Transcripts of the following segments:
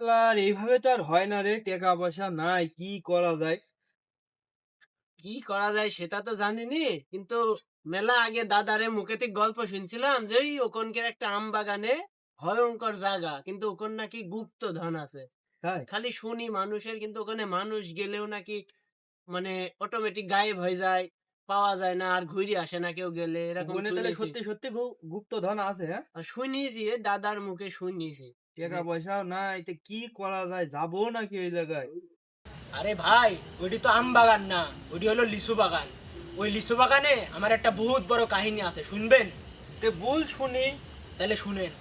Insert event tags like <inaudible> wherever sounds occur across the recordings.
আর এইভাবে তো আর হয় না রে টাকা পয়সা নাই কি করা যায়? কি করা যায় সেটা তো জানিনি কিন্তু মেলা আগে দাদারে মুখে থেকে গল্প শুনছিলাম যে ওই ওখানকার একটা আম বাগানে ভয়ঙ্কর জায়গা কিন্তু ওখানে নাকি গুপ্ত ধন আছে। খালি শুনি মানুষের কিন্তু ওখানে মানুষ গেলেও নাকি মানে অটোমেটিক গায়েব হয়ে যায়। পাওয়া যায় না আর ঘুরে আসে না কেউ গেলে এরকম ওখানে তাহলে সত্যি সত্যি গুপ্ত ধন আছে হ্যাঁ? আর শুনিছি দাদার মুখে শুনিছি। টাকা পয়সা নাই তো কি করা যায়? যাব নাকি ওই জায়গায়? আরে ভাই ওইটি তো আম বাগান না ওইটি হলো লিচু বাগান। ওই লিচু বাগানে আমার একটা বহুত বড় কাহিনী আছে শুনবেন? তে বল শুনি। তাহলে শুনেন।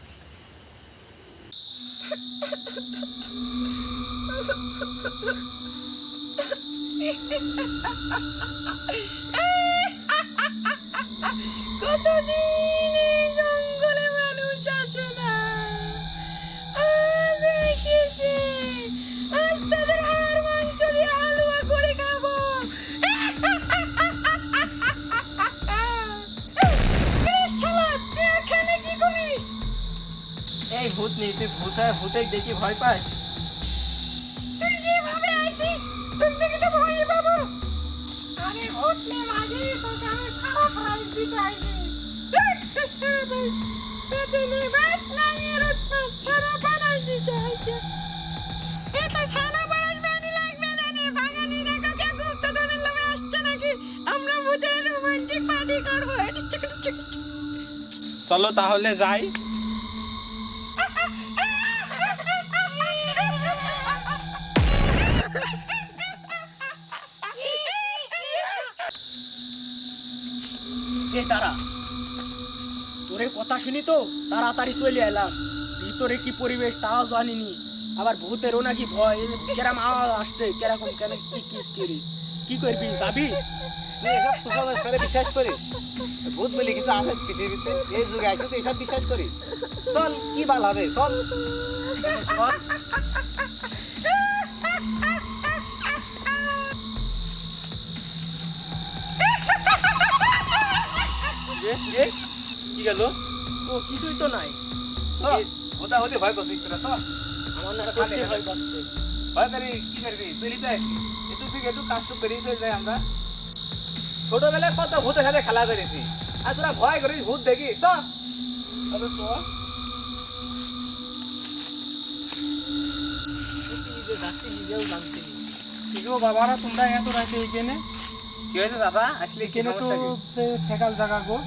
<laughs> কতদিন এই জঙ্গলে মানুষ আসে না আজ এসেছে আজ তাদের হাড় মাংস দিয়ে হালুয়া করে খাব এই ভূত নেই, তুই ভূত হয় ভূতে দেখি ভয় পাস? আরে ভূত নে মাঝে তোকে আমি সারা প্রাইজ দিতে আইছি একটা সারা প্রাইজ এ তারা। তোরে কথা শুনি তো তাড়াতাড়ি চলে এলাম। ভিতরে কি পরিবেশ তাও জানিনি। আবার ভূতেরও নাকি ভয়। কেরাম আওয়াজ আসছে কেরকম কেন কি কি করি কি করবি যাবি? এসব কুসংস্কারে বিশ্বাস করি। ভূত বলে কিছু আছে পৃথিবীতে এই যুগে আইসো তো এসব বিশ্বাস করি। চল কি বাল হবে? চল। চল। গেল। ও কিছুই তো নাই। ভূতা হতে ভয় করছিস তোরা চল আমার না করতে ভয় করছে ভয় করি কি করবি? তুই আসি একটু থেকে একটু কাজ তো করি চলে যাই আমরা। ছোটবেলায় কত ভূতের সাথে খেলা করেছি। আর তোরা ভয় করিস ভূত দেখি। তবে গো বাবারা তোমরা এত রাতে এখানে? কি হয়েছে দাদা আসলে এখানে তো? ঠেকাল জায়গা গো।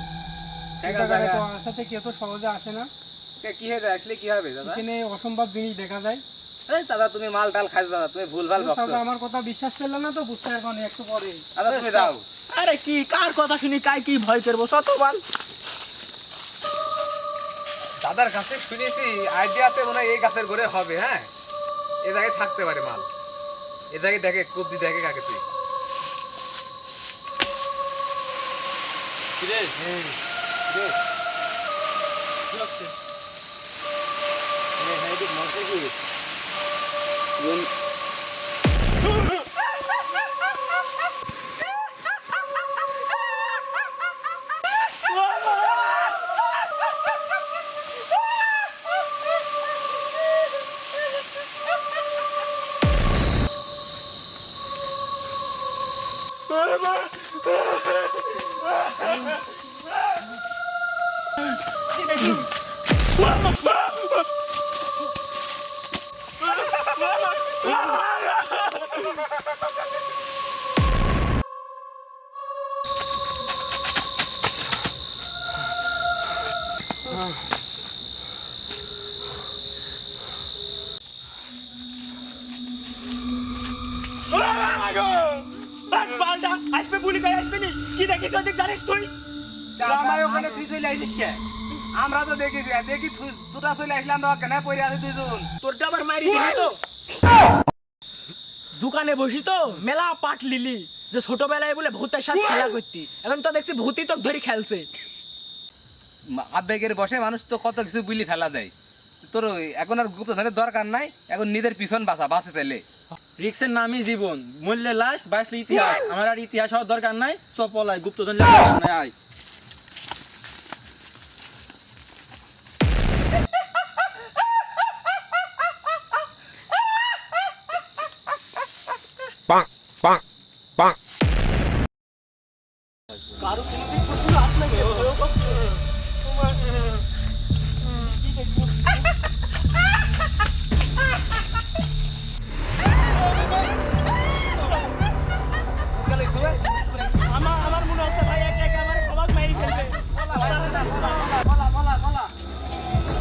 আসাতে কেউ তো সহজে আসে না। কি হয়েছে আসলে কি হবে দাদা? এখানে অসম্ভব জিনিস দেখা যায়। দাদা তুমি মাল টাল খাইছো দাদা। তুমি ভুল ভালো ভক্ত আমার কথা বিশ্বাস করলে না তো বুঝতে পারব একটু পরে। দাদা তুমি যাও আরে কি কার কথা শুনি কাই কি ভয় করব শতবার দাদার কাছে শুনেছি আইডিয়াতে মনে হয় এই গাছের ঘরে হবে হ্যাঁ? এ জায়গায় থাকতে পারে মাল। এ জায়গায় দেখে কবজি দেখে কাকে তুই। কিরে হুম, বেশ। কি হচ্ছে হ্যাঁ, হ্যাঁ, এদিক মরছে কি? আসবে বলি কই আসবে নি কি দেখিস ওদিক জানিস তুই আমার ওখানে তুই চলে আইছিস কে? আমরা তো দেখি তু- তোরা চলে আসলাম না কেন পড়ে আছে দুইজন? তোরটা আবার মারি তো। দোকানে বসি তো মেলা পাট লিলি। যে ছোটবেলায় বলে ভূতের সাথে খেলা করতি। এখন তো দেখছি ভূতই তো ধরে খেলছে। আবেগের বসে মানুষ তো কত কিছু বুলি ফেলা দেয়। তোর এখন আর গুপ্ত ধনের দরকার নাই এখন নিজের পিছন বাসা বাসে চাইলে রিক্সের নামই জীবন মূল্যে লাশ বাঁচলে ইতিহাস। আমার আর ইতিহাস হওয়ার দরকার নাই সপলাই গুপ্তধন আয়।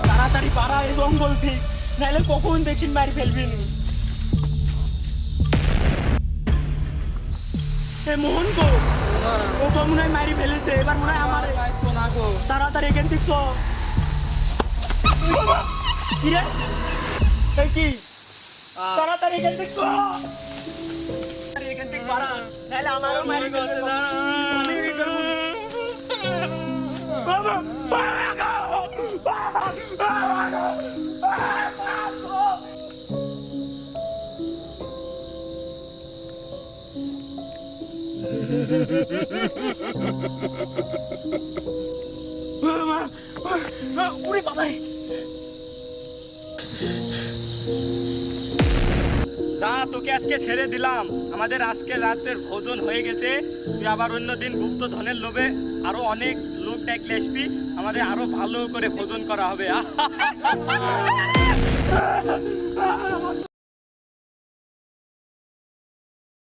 তাড়াতাড়ি পাড়া এই জঙ্গল ঠিক। নাহলে কখন দেখি মারি ফেলবি এ মোহন কো ও তো মনে হয় মারি তাড়াতাড়ি এখান থেকে কি তাড়াতাড়ি এখান থেকে গো! গো! যা, তোকে আজকে ছেড়ে দিলাম। আমাদের আজকে রাতের ভোজন হয়ে গেছে। তুই আবার অন্য দিন গুপ্ত ধনের লোভে আরও অনেক লোক ডাকলে আসবি। আমাদের আরও ভালো করে ভোজন করা হবে। <laughs>